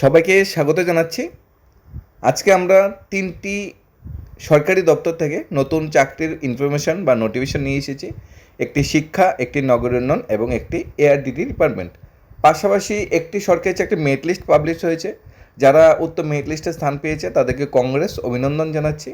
সবাইকে স্বাগত জানাচ্ছি। আজকে আমরা তিনটি সরকারি দপ্তর থেকে নতুন চাকরির ইনফরমেশন বা নোটিফিকেশন নিয়ে এসেছি। একটি শিক্ষা, একটি নগর উন্নয়ন এবং একটি এআরডিডি ডিপার্টমেন্ট পাশাপাশি একটি সরকারি চাকরি মেরিট লিস্ট পাবলিশ হয়েছে। যারা উত্তর মেরিট লিস্টে স্থান পেয়েছে, তাদেরকে কংগ্রেস অভিনন্দন জানাচ্ছি।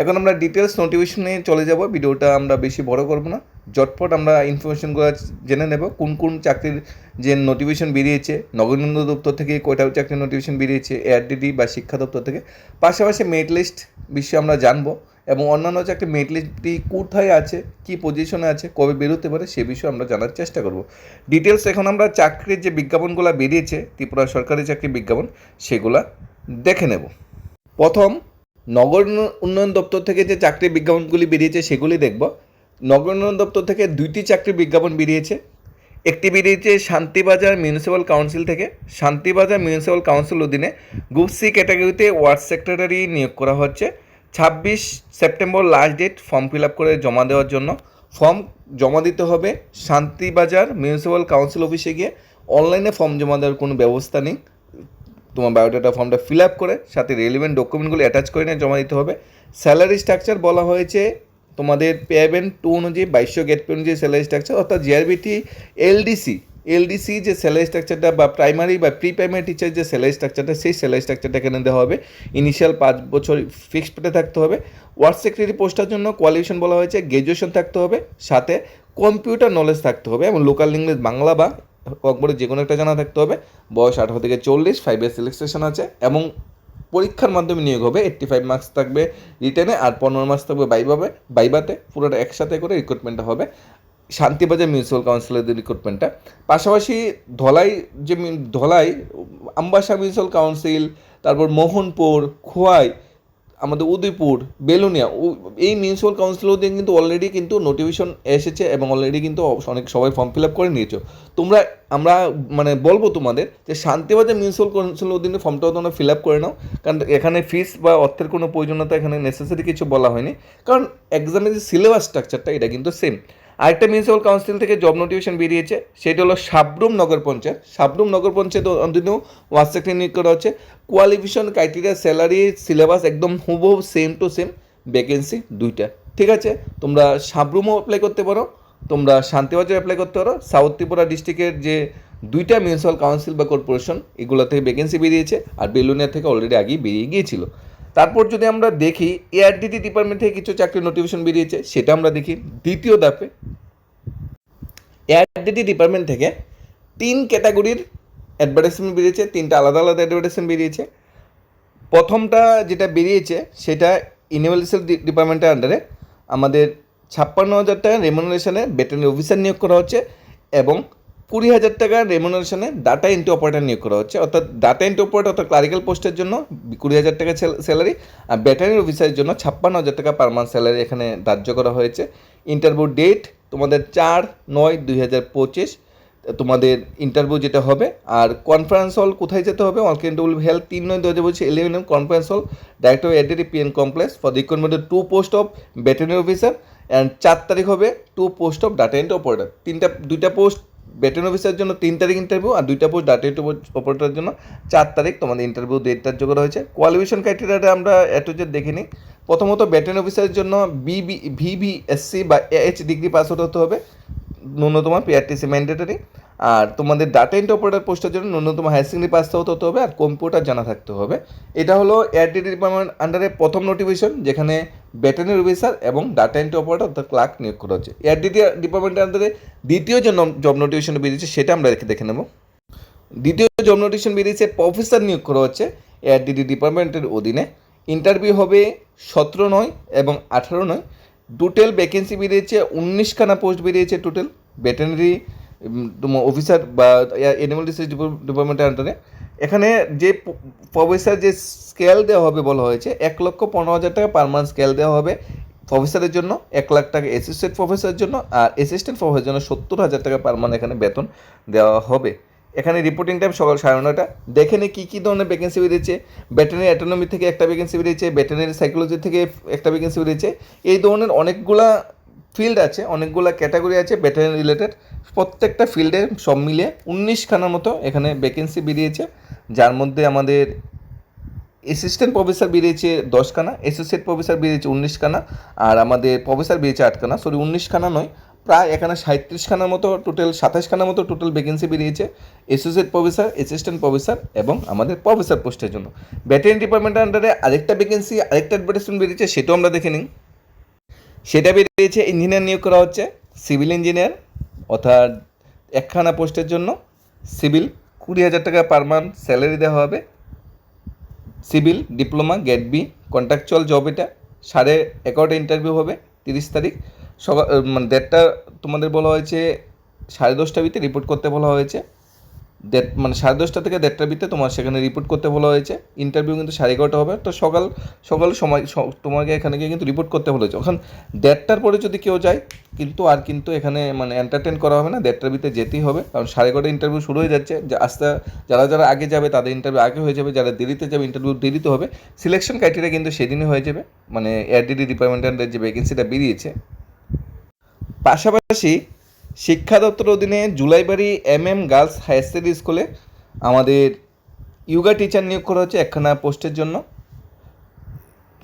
এখন আমরা ডিটেলস নোটিফিকেশনে চলে যাব। ভিডিওটা আমরা বেশি বড় করব না। জটপট আমরা ইনফরমেশনগুলো জেনে নেব, কোন কোন চাকরির যে নোটিফিকেশন বেরিয়েছে নগরোন্নয়ন দপ্তর থেকে কয়টা চাকরির নোটিফিকেশন বেরিয়েছে এআরডিডি বা শিক্ষা দপ্তর থেকে। পাশাপাশি মেরিট লিস্ট বিষয়ে আমরা জানব এবং অন্যান্য চাকরি মেরিট লিস্টটি কোথায় আছে, কী পজিশনে আছে, কবে বেরোতে পারে, সে বিষয়ে আমরা জানার চেষ্টা করব। ডিটেলস এখন আমরা চাকরির যে বিজ্ঞাপনগুলো বেরিয়েছে, ত্রিপুরা সরকারি চাকরি বিজ্ঞাপন, সেগুলা দেখে নেব। প্রথম নগর উন্নয়ন দপ্তর থেকে যে চাকরির বিজ্ঞাপনগুলি বেরিয়েছে, সেগুলি দেখব। নগর উন্নয়ন দপ্তর থেকে দুইটি চাকরির বিজ্ঞাপন বেরিয়েছে। একটি বেরিয়েছে শান্তিবাজার মিউনিসিপ্যাল কাউন্সিল থেকে। শান্তিবাজার মিউনিসিপ্যাল কাউন্সিল অধীনে গ্রুপ সি ক্যাটাগরিতে ওয়ার্ড সেক্রেটারি নিয়োগ করা হচ্ছে। ছাব্বিশ September last date form fill up করে জমা দেওয়ার জন্য। ফর্ম জমা দিতে হবে শান্তিবাজার মিউনিসিপ্যাল কাউন্সিল অফিসে গিয়ে। অনলাইনে ফর্ম জমা দেওয়ার কোনো ব্যবস্থা নেই। তোমার বায়োডাটা ফর্মটা ফিল আপ করে, সাথে রেলিভেন্ট ডকুমেন্টগুলো অ্যাটাচ করে নিয়ে জমা দিতে হবে। স্যালারি স্ট্রাকচার বলা হয়েছে তোমাদের পেমেন্ট টু অনুযায়ী, বাইশশো গেট পে অনুযায়ী স্যালারি স্ট্রাকচার অর্থাৎ জিআরবিটি এলডিসি এলডিসি যে স্যালারি স্ট্রাকচারটা বা প্রাইমারি বা প্রি প্রাইমারি টিচার যে স্যালারি স্ট্রাকচারটা সেই স্যালারি স্ট্রাকচারটা এখানে দেওয়া হবে। ইনিশিয়াল পাঁচ বছর ফিক্সড পেতে থাকতে হবে। ওয়ার্ড সেক্রেটারি পোস্টের জন্য কোয়ালিফিকেশন বলা হয়েছে গ্র্যাজুয়েশন থাকতে হবে, সাথে কম্পিউটার নলেজ থাকতে হবে এবং লোকাল ইংলিশ বাংলা বা অকবরে যে কোনো একটা জানা থাকতে হবে। বয়স আঠারো থেকে চল্লিশ ফাইভ ইয়ার সিলেকশন আছে এবং পরীক্ষার মাধ্যমে নিয়োগ হবে এইট্টি ফাইভ মার্কস থাকবে রিটেনে আর পনেরো মার্কস থাকবে বাইবাবে বাইবাতে পুরোটা একসাথে করে রিক্রুটমেন্টটা হবে। শান্তিবাজার মিউনিসিপ্যাল কাউন্সিলের রিক্রুটমেন্টটা পাশাপাশি ধলাই যে ধলাই আম্বাসা মিউনিসিপ্যাল কাউন্সিল তারপর মোহনপুর, খোয়াই আমাদের উদয়পুর, বেলুনিয়া এই মিউনিসিপ্যাল কাউন্সিলও দিয়ে কিন্তু অলরেডি কিন্তু নোটিফিকেশন এসেছে এবং অলরেডি কিন্তু অনেক সবাই ফর্ম ফিল আপ করে নিয়েছো। তোমরা, আমরা মানে বলব তোমাদের যে শান্তিবাজার মিউনিসিপ্যাল কাউন্সিলের অধীনে ফর্মটাও তোমরা ফিল আপ করে নাও। কারণ এখানে ফিস বা অর্থের কোনো প্রয়োজনীয়তা এখানে নেসেসারি কিছু বলা হয়নি। কারণ এক্সামের যে সিলেবাস স্ট্রাকচারটা এটা কিন্তু সেম আরেকটা মিউনিসিপ্যাল কাউন্সিল থেকে জব নোটিফিকেশন বেরিয়েছে, সেটা হলো সাবরুম নগর পঞ্চায়েত। সাবরুম নগর পঞ্চায়েত ওয়ার্ড সেক্রেটারি নিয়োগ করা হচ্ছে কোয়ালিফিকেশন ক্রাইটেরিয়া স্যালারি সিলেবাস একদম হুবহু সেম টু সেম ভ্যাকেন্সি দুইটা। ঠিক আছে? তোমরা সাবরুমও অ্যাপ্লাই করতে পারো, তোমরা শান্তিবাজার অ্যাপ্লাই করতে পারো। সাউথ ত্রিপুরা ডিস্ট্রিক্টের যে দুইটা মিউনিসিপ্যাল কাউন্সিল বা কর্পোরেশন এগুলো থেকে ভ্যাকেন্সি বেরিয়েছে, আর বেলুনিয়া থেকে অলরেডি আগেই বেরিয়ে গিয়েছিল। তারপর যদি আমরা দেখি এআরডিটি ডিপার্টমেন্ট থেকে কিছু চাকরির নোটিফিকেশন বেরিয়েছে, সেটা আমরা দেখি দ্বিতীয় ধাপে। এআরডিটি ডিপার্টমেন্ট থেকে তিন ক্যাটাগরির অ্যাডভার্টাইজমেন্ট বেরিয়েছে, তিনটা আলাদা আলাদা অ্যাডভার্টাইজমেন্ট বেরিয়েছে। প্রথমটা যেটা বেরিয়েছে, সেটা ইউনিভার্সাল ডিপার্টমেন্টের আন্ডারে আমাদের ছাপ্পান্ন হাজার টাকা রেমুনারেশনে বেটারি অফিসার নিয়োগ করা হচ্ছে এবং কুড়ি হাজার টাকা রেমুনারেশনে ডাটা এন্ট্রি অপারেটর নিয়োগ করা হচ্ছে। অর্থাৎ ডাটা এন্ট্রি অপারেটর অর্থাৎ ক্লারিক্যাল পোস্টের জন্য কুড়ি হাজার টাকা স্যালারি আর ব্যাটারি অফিসারের জন্য ছাপ্পান্ন হাজার টাকা পার মান্থ স্যালারি এখানে ধার্য করা হয়েছে। ইন্টারভিউ ডেট তোমাদের চার নয় দুই হাজার পঁচিশ, তোমাদের ইন্টারভিউ যেটা হবে, আর কনফারেন্স হল কোথায় যেতে হবে? অল কেন্দ্র হেলথ তিন নয় দু হাজার পঁচিশ eleven AM conference hall direct director ADT PN complex for recruitment to post of battery officer and চার তারিখ হবে to post of data entry operator তিনটা, দুইটা পোস্ট ব্যাটেন অফিসারের জন্য তিন তারিখ ইন্টারভিউ আর দুইটা পোস্ট ডাটা অপারেটরের জন্য চার তারিখ তোমাদের ইন্টারভিউ ডেট করা হয়েছে। কোয়ালিফিকেশন ক্রাইটেরিয়াটা আমরা এত যে দেখে নিই। প্রথমত ব্যাটেন অফিসারের জন্য বিবি ভিভিএসসি বা এইচ ডিগ্রি পাস হতে হবে। ন্যূনতম পিআরটিসি ম্যান্ডেটরি আর তোমাদের ডাটা এন্ট্রি অপারেটর পোস্টের জন্য ন্যূনতম হায়ার সেকেন্ডারি পাস হতে হবে। আর কম্পিউটার জানা থাকতে হবে। এটা হলো এয়ারডিডি ডিপার্টমেন্ট আন্ডারে প্রথম নোটিফিকেশন যেখানে ব্যাটারি অফিসার এবং ডাটা এন্ট্রি অপারেটর অর্থাৎ ক্লার্ক নিয়োগ করা হচ্ছে। এয়ারডিডি ডিপার্টমেন্টের আন্ডারে দ্বিতীয় যে জব নোটিফিকেশন বেরিয়েছে সেটা আমরা দেখে নেব। দ্বিতীয় জব নোটিফিকেশন বেরিয়েছে প্রফেসর নিয়োগ করা হচ্ছে এআরডিডি ডিপার্টমেন্টের অধীনে। ইন্টারভিউ হবে সতেরো নয় এবং আঠারো নয়। টোটাল ভ্যাকেন্সি বেরিয়েছে উনিশখানা পোস্ট বেরিয়েছে টোটাল ভেটেনারি অফিসার বা অ্যানিমাল ডিসিজ ডিপার্টমেন্টের আন্ডারে এখানে যে প্রফেসর যে স্কেল দেওয়া হবে বলা হয়েছে, এক লক্ষ পনেরো হাজার টাকা পার মান্থ স্কেল দেওয়া হবে প্রফেসরের জন্য, এক লাখ টাকা অ্যাসিস্ট্যান্ট প্রফেসরের জন্য, আর অ্যাসিস্ট্যান্ট প্রফেসরের জন্য সত্তর হাজার টাকা পার মান্থ এখানে বেতন দেওয়া হবে। এখানে রিপোর্টিং টাইম সকাল সাড়ে নটা দেখে নি কী কী ধরনের ভ্যাকেন্সি বেরিয়েছে। ব্যাটারি অ্যাটোনমি থেকে একটা ভ্যাকেন্সি বেরিয়েছে ব্যাটারি সাইকোলজি থেকে একটা ভ্যাকেন্সি বেরিয়েছে। এই ধরনের অনেকগুলা ফিল্ড আছে, অনেকগুলো ক্যাটাগরি আছে ব্যাটালিয়ন রিলেটেড প্রত্যেকটা ফিল্ডে সব মিলিয়ে উনিশখানার মতো এখানে ভ্যাকেন্সি বেরিয়েছে। যার মধ্যে আমাদের অ্যাসিস্ট্যান্ট প্রফেসর বেরিয়েছে দশখানা অ্যাসোসিয়েট প্রফেসর বেরিয়েছে উনিশখানা, আর আমাদের প্রফেসর বেরিয়েছে আটখানা। সরি উনিশখানা নয়, প্রায় এখানে সাঁত্রিশখানার মতো টোটাল সাতাশখানার মতো টোটাল ভ্যাকেন্সি বেরিয়েছে অ্যাসোসিয়েট প্রফেসর অ্যাসিস্ট্যান্ট প্রফেসর এবং আমাদের প্রফেসর পোস্টের জন্য। ব্যাটারিয়ান ডিপার্টমেন্টের আন্ডারে আরেকটা ভ্যাকেন্সি আরেকটা অ্যাডভার্টাইজমেন্ট বেরিয়েছে, সেটাও আমরা দেখে নিই। সেটা বেরিয়েছে ইঞ্জিনিয়ার নিয়োগ করা হচ্ছে সিভিল ইঞ্জিনিয়ার, অর্থাৎ একখানা পোস্টের জন্য সিভিল কুড়ি হাজার টাকা পার মান্থ স্যালারি দেওয়া হবে। Civil diploma grade B contractual job এটা। সাড়ে এগারোটা ইন্টারভিউ হবে তিরিশ তারিখ। সকাল মানে দেড়টা তোমাদের বলা হয়েছে, সাড়ে দশটার ভিতরে রিপোর্ট করতে বলা হয়েছে। দেড় মানে সাড়ে দশটা থেকে দেড়টার ভিতরে তোমার সেখানে রিপোর্ট করতে বলা হয়েছে। ইন্টারভিউ কিন্তু সাড়ে এগারোটা হবে। তো সকাল সকাল সময় তোমাকে এখানে গিয়ে কিন্তু রিপোর্ট করতে বলেছে ওখান দেড়টার পরে যদি কেউ যায়, কিন্তু আর কিন্তু এখানে মানে এন্টারটেন করা হবে না। দেড়টার ভিতরে যেতেই হবে। কারণ সাড়ে এগারোটা ইন্টারভিউ শুরু হয়ে যাচ্ছে। আস্তে, যারা যারা আগে যাবে, তাদের ইন্টারভিউ আগে হয়ে যাবে। যারা দেরিতে যাবে ইন্টারভিউ দেরিতে হবে। সিলেকশন ক্রাইটেরিয়া কিন্তু সেদিনই হয়ে যাবে। মানে এআরডিডি ডিপার্টমেন্টের যে ভ্যাকেন্সিটা বেরিয়েছে। পাশাপাশি শিক্ষা দপ্তর অধীনে Jolaibari M M girls higher secondary স্কুলে আমাদের ইয়োগা টিচার নিয়োগ করা হয়েছে একখানা পোস্টের জন্য।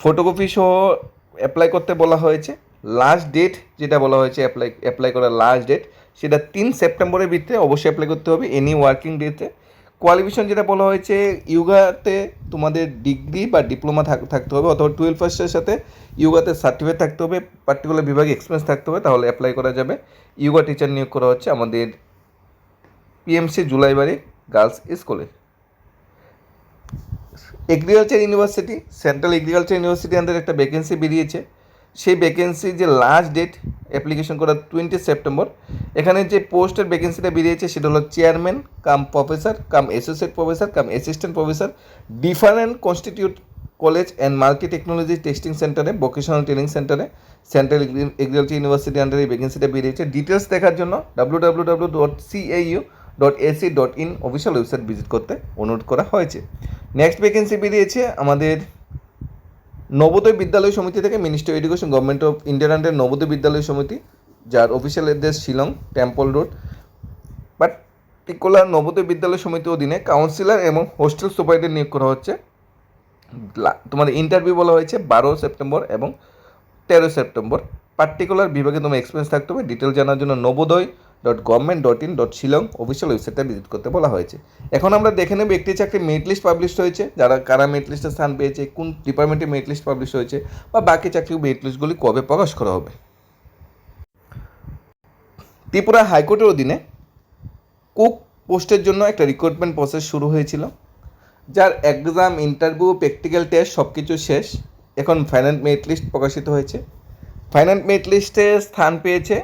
ফটোকপি সহ অ্যাপ্লাই করতে বলা হয়েছে। লাস্ট ডেট যেটা বলা হয়েছে অ্যাপ্লাই অ্যাপ্লাই করার লাস্ট ডেট সেটা তিন সেপ্টেম্বরের ভিতরে অবশ্যই অ্যাপ্লাই করতে হবে। এনি ওয়ার্কিং ডেতে কোয়ালিফিকেশন যেটা বলা হয়েছে, ইয়োগাতে তোমাদের ডিগ্রি বা ডিপ্লোমা থাকতে হবে অথবা টুয়েলভ ফার্স্টের সাথে ইয়োগাতে সার্টিফিকেট থাকতে হবে পার্টিকুলার বিভাগে এক্সপিরিয়েন্স থাকতে হবে, তাহলে অ্যাপ্লাই করা যাবে। ইয়োগা টিচার নিয়োগ করা হচ্ছে আমাদের পিএমসি জুলাইবাড়ি গার্লস স্কুলে agriculture university central agriculture university under একটা ভ্যাকেন্সি বেরিয়েছে। সেই ভ্যাকেন্সি যে লাস্ট ডেট অ্যাপ্লিকেশন করার টোয়েন্টি সেপ্টেম্বর এখানে যে পোস্টের ভ্যাকেন্সিটা বেরিয়েছে সেটা হলো chairman cum professor cum associate professor cum assistant professor different constituent college and multi technology testing সেন্টারে ভোকেশনাল ট্রেনিং সেন্টারে সেন্ট্রাল এগ্রিকালচার ইউনিভার্সিটি আন্ডারে এই ভ্যাকেন্সিটা বেরিয়েছে। ডিটেলস দেখার জন্য W W W dot CAU dot AC dot in official website visit করতে অনুরোধ করা হয়েছে। নেক্সট ভ্যাকেন্সি বেরিয়েছে আমাদের নবোদয় বিদ্যালয় সমিতি থেকে ministry of education government of ইন্ডিয়ার আন্ডার নবোদয় বিদ্যালয় সমিতি, যার official address Shillong temple road particular Navodaya Vidyalaya সমিতির অধীনে কাউন্সিলর এবং হোস্টেল সুপারিটেন্ট নিয়োগ করা হচ্ছে। তোমাদের ইন্টারভিউ বলা হয়েছে বারো সেপ্টেম্বর এবং তেরো সেপ্টেম্বর। পার্টিকুলার বিভাগে তোমার এক্সপিরিয়েন্স থাকতে হবে ডিটেল জানার জন্য Navodaya dot government dot in dot Shillong official ওয়েবসাইটটা ভিজিট করতে বলা হয়েছে। এখন আমরা দেখে নেব একটি চাকরি মেরিট লিস্ট পাবলিশ হয়েছে, যারা কারা মেরিট লিস্টে স্থান পেয়েছে, কোন ডিপার্টমেন্টে মেরিট লিস্ট পাবলিশ হয়েছে, বা বাকি চাকরি মেরিট লিস্টগুলি কবে প্রকাশ করা হবে। ত্রিপুরা হাইকোর্টের অধীনে কুক পোস্টের জন্য একটা রিক্রুটমেন্ট প্রসেস শুরু হয়েছিল, যার এক্সাম ইন্টারভিউ প্র্যাকটিক্যাল টেস্ট সব কিছু শেষ। এখন ফাইনাল মেরিট লিস্ট প্রকাশিত হয়েছে। ফাইনাল মেরিট লিস্টে স্থান পেয়েছে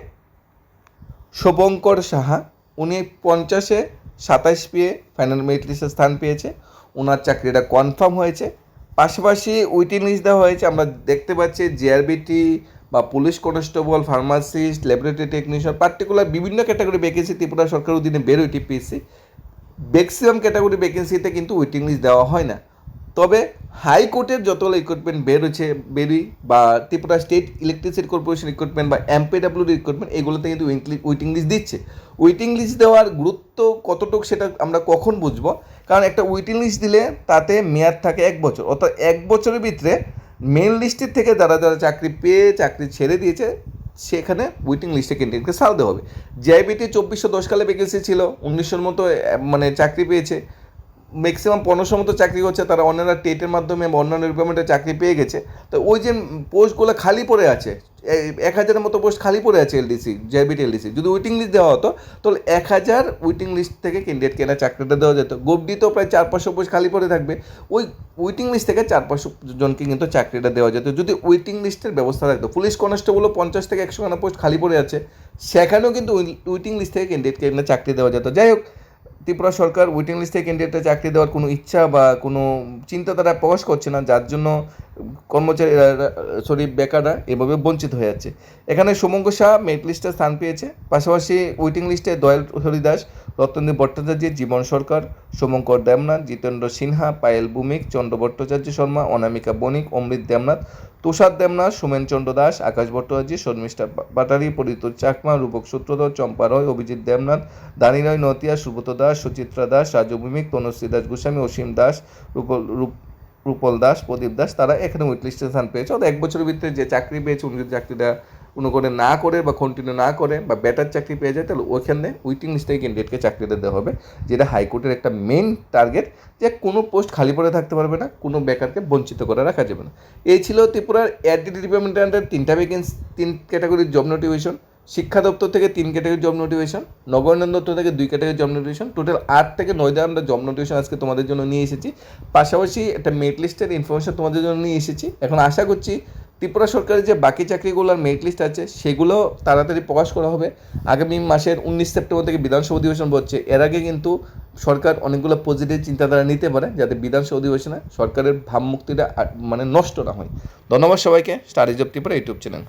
শুভঙ্কর সাহা, উনি পঞ্চাশে সাতাশ পেয়ে ফাইনাল মেরিট লিস্টে স্থান পেয়েছে। ওনার চাকরিটা কনফার্ম হয়েছে। পাশাপাশি উইটিং লিস্ট দেওয়া হয়েছে। আমরা দেখতে পাচ্ছি জিআরবিটি বা police constable pharmacist laboratory technician particular বিভিন্ন ক্যাটাগরি ভ্যাকেন্সি ত্রিপুরা সরকার অধীনে বেরোয় টিপিএসসি ম্যাক্সিমাম ক্যাটাগরি ভ্যাকেন্সিতে কিন্তু ওয়েটিং লিস্ট দেওয়া হয় না। তবে হাইকোর্টের যতগুলো রিক্রুটমেন্ট বেরোচ্ছে বেরি বা Tripura state electricity corporation recruitment বা এমপিডাব্লিউ রিক্রুটমেন্ট এগুলোতে কিন্তু ওয়েটিং লিস্ট দিচ্ছে। ওয়েটিং লিস্ট দেওয়ার গুরুত্ব কতটুকু সেটা আমরা কখন বুঝব? কারণ একটা ওয়েটিং লিস্ট দিলে তাতে মেয়াদ থাকে এক বছর। অর্থাৎ এক বছরের ভিতরে মেন লিস্টের থেকে যারা যারা চাকরি পেয়ে, চাকরি ছেড়ে দিয়েছে, সেখানে ওয়েটিং লিস্টে ক্যান্ডিডেটকে সালতে হবে। জিআইবিটি চব্বিশশো দশ কালে ভ্যাকেন্সি ছিল, উনিশশোর মতো মানে চাকরি পেয়েছে। ম্যাক্সিমাম পনেরোশো মতো চাকরি করছে, তারা অন্যরা টেটের মাধ্যমে বা অন্যান্য রিক্রুটমেন্টে চাকরি পেয়ে গেছে। তো ওই যে পোস্টগুলো খালি পড়ে আছে এক হাজারের মতো পোস্ট খালি পড়ে আছে এলডিসি জেবিটি এলডিসি যদি ওয়েটিং লিস্ট দেওয়া হতো, তাহলে এক হাজার ওয়েটিং লিস্ট থেকে ক্যান্ডিডেটকে না চাকরিটা দেওয়া যেত। গোবডিতেও প্রায় চার পাঁচশো পোস্ট খালি পড়ে থাকবে। ওই ওয়েটিং লিস্ট থেকে চার পাঁচশো জনকে কিন্তু চাকরিটা দেওয়া যেত। যদি ওয়েটিং লিস্টের ব্যবস্থা থাকতো, পুলিশ কনস্টেবলও পঞ্চাশ থেকে একশো খানা পোস্ট খালি পড়ে আছে, সেখানেও কিন্তু ওয়েটিং লিস্ট থেকে ক্যান্ডিডেটকে চাকরি দেওয়া যেত। যাই হোক ত্রিপুরা সরকার ওয়েটিং লিস্ট ক্যান্ডিডেটে চাকরি দেওয়ার কোনো ইচ্ছা বা কোনো চিন্তা তারা প্রকাশ করছে না, যার জন্য কর্মচারী সরি বেকাররা এভাবে বঞ্চিত হয়ে যাচ্ছে। এখানে সুমঙ্গ শাহ মেরিট লিস্টে স্থান পেয়েছে। পাশাপাশি ওয়েটিং লিস্টে দয়াল হরিদাস রতনদীপ ভট্টাচার্য, জীবন সরকার, শুভঙ্কর দেবনাথ, জিতেন্দ্র সিনহা, পায়েল ভৌমিক, চন্দ্র ভট্টাচার্য শর্মা, অনামিকা বণিক, অমৃত দেবনাথ তুষার দেবনাথ, সুমেন চন্দ্র দাস, আকাশ ভট্টাচার্য শর্মিষ্ঠা পাটারি পরিত চাকমা, রূপক সূত্রধর, চম্পা রয়, অভিজিৎ দেবনাথ, দানি রয়, নতিয়া, সুব্রত দাস, সুচিত্রা দাস, রাজু ভৌমিক, তনুশ্রী দাস গোস্বামী, অসীম দাস, রূপল রূপ রূপল দাস, প্রদীপ দাস, তারা এখানে উইটলিস্টে স্থান পেয়েছে। অর্থাৎ এক বছরের ভিতরে যে চাকরি পেয়েছে, উনি চাকরিটা কোনো না করে বা কন্টিনিউ না করে বা বেটার চাকরি পেয়ে যায়, তাহলে ওইখানে উইটিং লিস্ট থেকে ক্যান্ডিডেটকে চাকরিটা দেওয়া হবে, যেটা হাইকোর্টের একটা মেন টার্গেট যে কোনো পোস্ট খালি পড়ে থাকতে পারবে না, কোনো বেকারকে বঞ্চিত করে রাখা যাবে না। এই ছিল ত্রিপুরার অ্যাডিটি ডিপার্টমেন্টের আন্ডার তিনটা ভ্যাকেন্সি তিন ক্যাটাগরির জব নোটিফিকেশন শিক্ষা দপ্তর থেকে তিন ক্যাটাগরি জব নোটিফিকেশন নগরায়ণ দপ্তর থেকে দুই ক্যাটাগরি জব নোটিফিকেশন টোটাল আট থেকে নয়টা আমরা জব নোটিফিকেশন আজকে তোমাদের জন্য নিয়ে এসেছি। পাশাপাশি একটা মেরিট লিস্টের ইনফরমেশন তোমাদের জন্য নিয়ে এসেছি। এখন আশা করছি ত্রিপুরা সরকারের যে বাকি চাকরিগুলোর মেরিট লিস্ট আছে, সেগুলো তাড়াতাড়ি প্রকাশ করা হবে। আগামী মাসের উনিশ সেপ্টেম্বর থেকে বিধানসভা অধিবেশন হচ্ছে এর আগে কিন্তু সরকার অনেকগুলো পজিটিভ চিন্তাধারা নিতে পারে, যাতে বিধানসভা অধিবেশনে সরকারের ভাবমুক্তিটা মানে নষ্ট না হয়। ধন্যবাদ সবাইকে। Stories of Tripura YouTube channel.